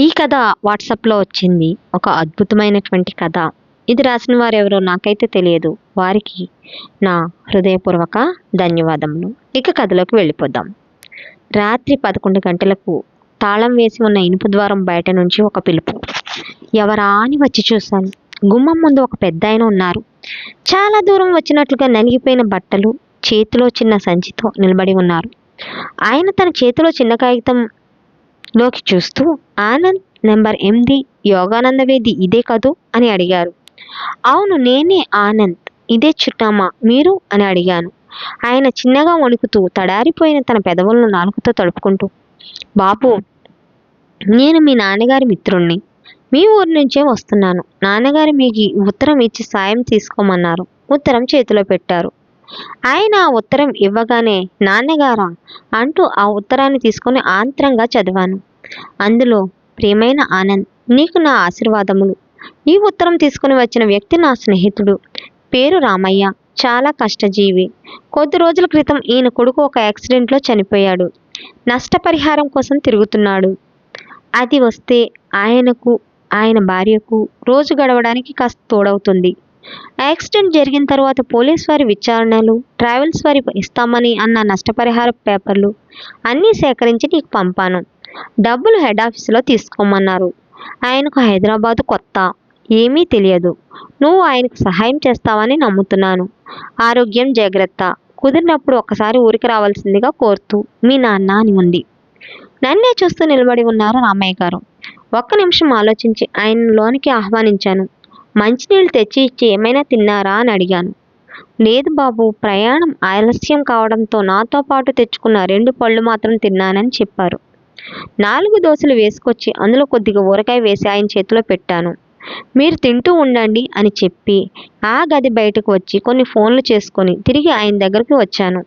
ఈ కథ వాట్సాప్లో వచ్చింది. ఒక అద్భుతమైనటువంటి కథ. ఇది రాసిన వారు ఎవరో నాకైతే తెలియదు. వారికి నా హృదయపూర్వక ధన్యవాదములు. ఇక కథలోకి వెళ్ళిపోదాం. రాత్రి పదకొండు గంటలకు తాళం వేసి ఉన్న ఇనుపు ద్వారం బయట నుంచి ఒక పిలుపు. ఎవరా అని వచ్చి చూశాను. గుమ్మం ముందు ఒక పెద్ద ఆయన ఉన్నారు. చాలా దూరం వచ్చినట్లుగా నలిగిపోయిన బట్టలు చేతిలో చిన్న సంచితో నిలబడి ఉన్నారు. ఆయన తన చేతిలో చిన్న కాగితం లోకి చూస్తూ ఆనంద్ నెంబర్ ఎనిమిది యోగానంద వేది ఇదే కదూ? అని అడిగారు. అవును నేనే ఆనంద్ ఇదే చిరునామా మీరు? అని అడిగాను. ఆయన చిన్నగా వణుకుతూ తడారిపోయిన తన పెదవులను నాలుగుతో తడుపుకుంటూ బాబు నేను మీ నాన్నగారి మిత్రుణ్ణి. మీ ఊరి నుంచే వస్తున్నాను. నాన్నగారు మీకు ఉత్తరం ఇచ్చి సాయం తీసుకోమన్నారు. ఉత్తరం చేతిలో పెట్టారు. ఆయన ఆ ఉత్తరం ఇవ్వగానే నాన్నగారా అంటూ ఆ ఉత్తరాన్ని తీసుకొని ఆంతరంగా చదివాను. అందులో ప్రియమైన ఆనంద్ నీకు నా ఆశీర్వాదములు. ఈ ఉత్తరం తీసుకుని వచ్చిన వ్యక్తి నా స్నేహితుడు. పేరు రామయ్య చాలా కష్టజీవి. కొద్ది రోజుల క్రితం ఈయన కొడుకు ఒక యాక్సిడెంట్లో చనిపోయాడు. నష్టపరిహారం కోసం తిరుగుతున్నాడు. అది వస్తే ఆయనకు ఆయన భార్యకు రోజు గడవడానికి కాస్త తోడవుతుంది. యాక్సిడెంట్ జరిగిన తర్వాత పోలీస్ వారి విచారణలు ట్రావెల్స్ వారి ఇస్తామని అన్న నష్టపరిహార పేపర్లు అన్నీ సేకరించి నీకు పంపాను. డబ్బులు హెడ్ ఆఫీసులో తీసుకోమన్నారు. ఆయనకు హైదరాబాదు కొత్త. ఏమీ తెలియదు. నువ్వు ఆయనకు సహాయం చేస్తావని నమ్ముతున్నాను. ఆరోగ్యం జాగ్రత్త. కుదిరినప్పుడు ఒక్కసారి ఊరికి రావాల్సిందిగా కోరుతూ మీ నాన్న అని ఉంది. నన్నే చూస్తూ నిలబడి ఉన్నారు రామయ్య గారు. ఒక్క నిమిషం ఆలోచించి ఆయన లోనికి ఆహ్వానించాను. మంచినీళ్ళు తెచ్చి ఇచ్చి ఏమైనా తిన్నారా అని అడిగాను. లేదు బాబు ప్రయాణం ఆలస్యం కావడంతో నాతో పాటు తెచ్చుకున్న రెండు పళ్ళు మాత్రం తిన్నానని చెప్పారు. నాలుగు దోశలు వేసుకొచ్చి అందులో కొద్దిగా ఊరకాయ వేసి ఆయన చేతిలో పెట్టాను. మీరు తింటూ ఉండండి అని చెప్పి ఆ గది బయటకు వచ్చి కొన్ని ఫోన్లు చేసుకొని తిరిగి ఆయన దగ్గరకు వచ్చాను.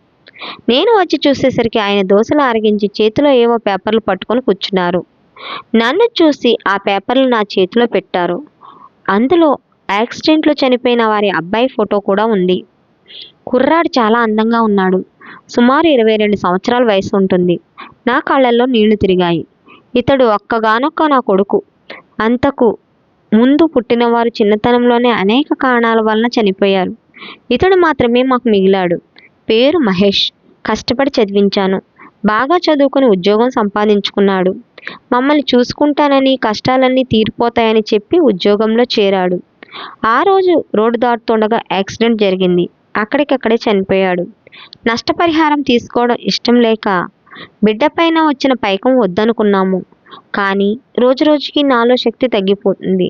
నేను వచ్చి చూసేసరికి ఆయన దోశలు ఆరగించి చేతిలో ఏవో పేపర్లు పట్టుకొని కూర్చున్నారు. నన్ను చూసి ఆ పేపర్లు నా చేతిలో పెట్టారు. అందులో యాక్సిడెంట్లో చనిపోయిన వారి అబ్బాయి ఫోటో కూడా ఉంది. కుర్రాడు చాలా అందంగా ఉన్నాడు. సుమారు ఇరవై రెండు సంవత్సరాల వయసు ఉంటుంది. నా కళ్ళల్లో నీళ్ళు తిరిగాయి. ఇతడు ఒక్కగానొక్క నా కొడుకు. అంతకు ముందు పుట్టినవారు చిన్నతనంలోనే అనేక కారణాల వలన చనిపోయారు. ఇతడు మాత్రమే మాకు మిగిలాడు. పేరు మహేష్. కష్టపడి చదివించాను. బాగా చదువుకుని ఉద్యోగం సంపాదించుకున్నాడు. మమ్మల్ని చూసుకుంటానని కష్టాలన్నీ తీరిపోతాయని చెప్పి ఉద్యోగంలో చేరాడు. ఆ రోజు రోడ్డు దాటుతుండగా యాక్సిడెంట్ జరిగింది. అక్కడికక్కడే చనిపోయాడు. నష్టపరిహారం తీసుకోవడం ఇష్టం లేక బిడ్డపైన వచ్చిన పైకం వద్దనుకున్నాము. కానీ రోజు రోజుకి నాలో శక్తి తగ్గిపోతుంది.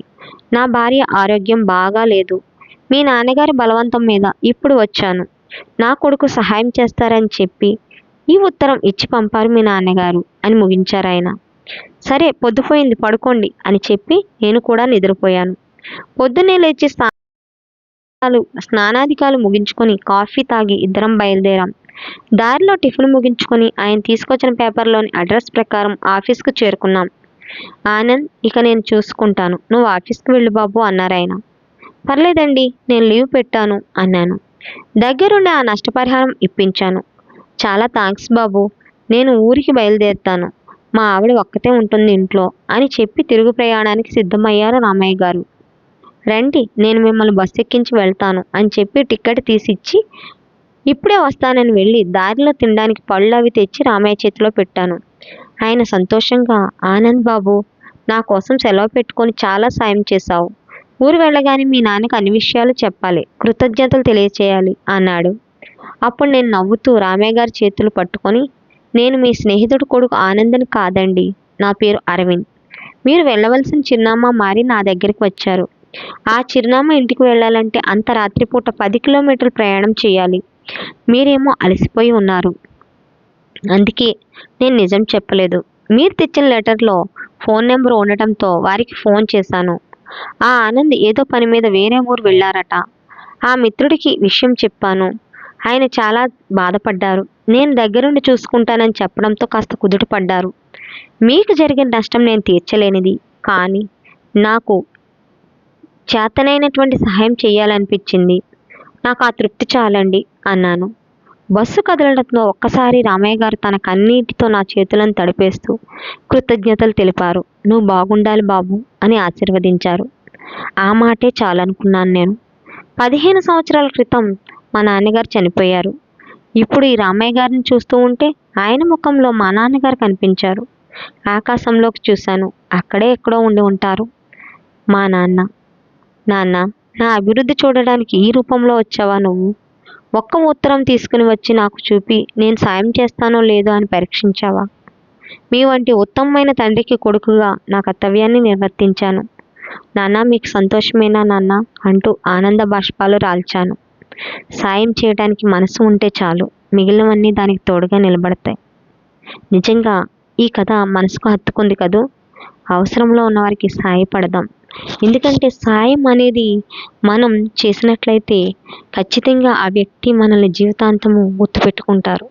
నా భార్య ఆరోగ్యం బాగా లేదు. మీ నాన్నగారి బలవంతం మీద ఇప్పుడు వచ్చాను. నా కొడుకు సహాయం చేస్తారని చెప్పి ఈ ఉత్తరం ఇచ్చి పంపారు మీ నాన్నగారు అని ముగించారు ఆయన. సరే పొద్దుపోయింది పడుకోండి అని చెప్పి నేను కూడా నిద్రపోయాను. పొద్దున్నే లేచి స్నానాలు స్నానాధికాలు ముగించుకొని కాఫీ తాగి ఇద్దరం బయలుదేరాం. దారిలో టిఫిన్ ముగించుకొని ఆయన తీసుకొచ్చిన పేపర్లోని అడ్రస్ ప్రకారం ఆఫీస్కు చేరుకున్నాం. ఆనంద్ ఇక నేను చూసుకుంటాను. నువ్వు ఆఫీస్కి వెళ్ళు బాబు అన్నారు ఆయన. పర్లేదండి నేను లీవ్ పెట్టాను అన్నాను. దగ్గరుండి ఆ నష్టపరిహారం ఇప్పించాను. చాలా థ్యాంక్స్ బాబు నేను ఊరికి బయలుదేరుతాను. మా ఆవిడ ఒక్కతే ఉంటుంది ఇంట్లో అని చెప్పి తిరుగు ప్రయాణానికి సిద్ధమయ్యారు రామయ్య గారు. రండి నేను మిమ్మల్ని బస్సు ఎక్కించి వెళ్తాను అని చెప్పి టికెట్ తీసిచ్చి ఇప్పుడే వస్తానని వెళ్ళి దారిలో తినడానికి పళ్ళు అవి తెచ్చి రామయ్య చేతిలో పెట్టాను. ఆయన సంతోషంగా ఆనంద్ బాబు నా కోసం సెలవు పెట్టుకొని చాలా సాయం చేశావు. ఊరు వెళ్ళగానే మీ నాన్నకి అన్ని విషయాలు చెప్పాలి. కృతజ్ఞతలు తెలియచేయాలి అన్నాడు. అప్పుడు నేను నవ్వుతూ రామయ్య గారి చేతులు పట్టుకొని నేను మీ స్నేహితుడు కొడుకు ఆనందని కాదండి. నా పేరు అరవింద్. మీరు వెళ్ళవలసిన చిరునామా మారి నా దగ్గరికి వచ్చారు. ఆ చిరునామా ఇంటికి వెళ్ళాలంటే అంత రాత్రిపూట పది కిలోమీటర్లు ప్రయాణం చేయాలి. మీరేమో అలసిపోయి ఉన్నారు. అందుకే నేను నిజం చెప్పలేదు. మీరు తెచ్చిన లెటర్లో ఫోన్ నెంబర్ ఉండటంతో వారికి ఫోన్ చేశాను. ఆ ఆనంద్ ఏదో పని మీద వేరే ఊరు వెళ్ళారట. ఆ మిత్రుడికి విషయం చెప్పాను. ఆయన చాలా బాధపడ్డారు. నేను దగ్గరుండి చూసుకుంటానని చెప్పడంతో కాస్త కుదుట పడ్డారు. మీకు జరిగిన నష్టం నేను తీర్చలేనిది. కానీ నాకు చేతనైనటువంటి సహాయం చేయాలనిపించింది. నాకు ఆ తృప్తి చాలండి అన్నాను. బస్సు కదలడంతో ఒక్కసారి రామయ్య గారు తన కన్నీటితో నా చేతులను తడిపేస్తూ కృతజ్ఞతలు తెలిపారు. నువ్వు బాగుండాలి బాబు అని ఆశీర్వదించారు. ఆ మాటే చాలనుకున్నాను నేను. పదిహేను సంవత్సరాల క్రితం మా నాన్నగారు చనిపోయారు. ఇప్పుడు ఈ రామయ్య గారిని చూస్తూ ఉంటే ఆయన ముఖంలో మా నాన్నగారు కనిపించారు. ఆకాశంలోకి చూశాను. అక్కడే ఎక్కడో ఉండి ఉంటారు మా నాన్న. నాన్న నా అభివృద్ధి చూడడానికి ఈ రూపంలో వచ్చావా నువ్వు? ఒక్క ఉత్తరం తీసుకుని వచ్చి నాకు చూపి నేను సాయం చేస్తానో లేదో అని పరీక్షించావా? మీ వంటి ఉత్తమమైన తండ్రికి కొడుకుగా నా కర్తవ్యాన్ని నిర్వర్తించాను. నాన్న మీకు సంతోషమేనా నాన్న? అంటూ ఆనంద బాష్పాలు రాల్చాను. సాయం చేయడానికి మనసు ఉంటే చాలు మిగిలినవన్నీ దానికి తోడుగా నిలబడతాయి. నిజంగా ఈ కథ మనసుకు హత్తుకుంది కదూ? అవసరంలో ఉన్నవారికి సాయపడదాం. ఎందుకంటే సాయం అనేది మనం చేసినట్లయితే ఖచ్చితంగా ఆ వ్యక్తి మనల్ని జీవితాంతము గుర్తుపెట్టుకుంటారు.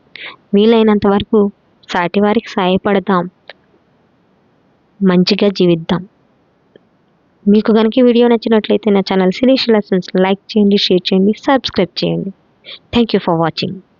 వీలైనంత వరకు సాటివారికి సాయపడదాం. మంచిగా జీవిద్దాం. మీకు కనుక వీడియో నచ్చినట్లయితే నా ఛానల్ శిరీష్ లెసన్స్ లైక్ చేయండి షేర్ చేయండి సబ్స్క్రైబ్ చేయండి. Thank you for watching.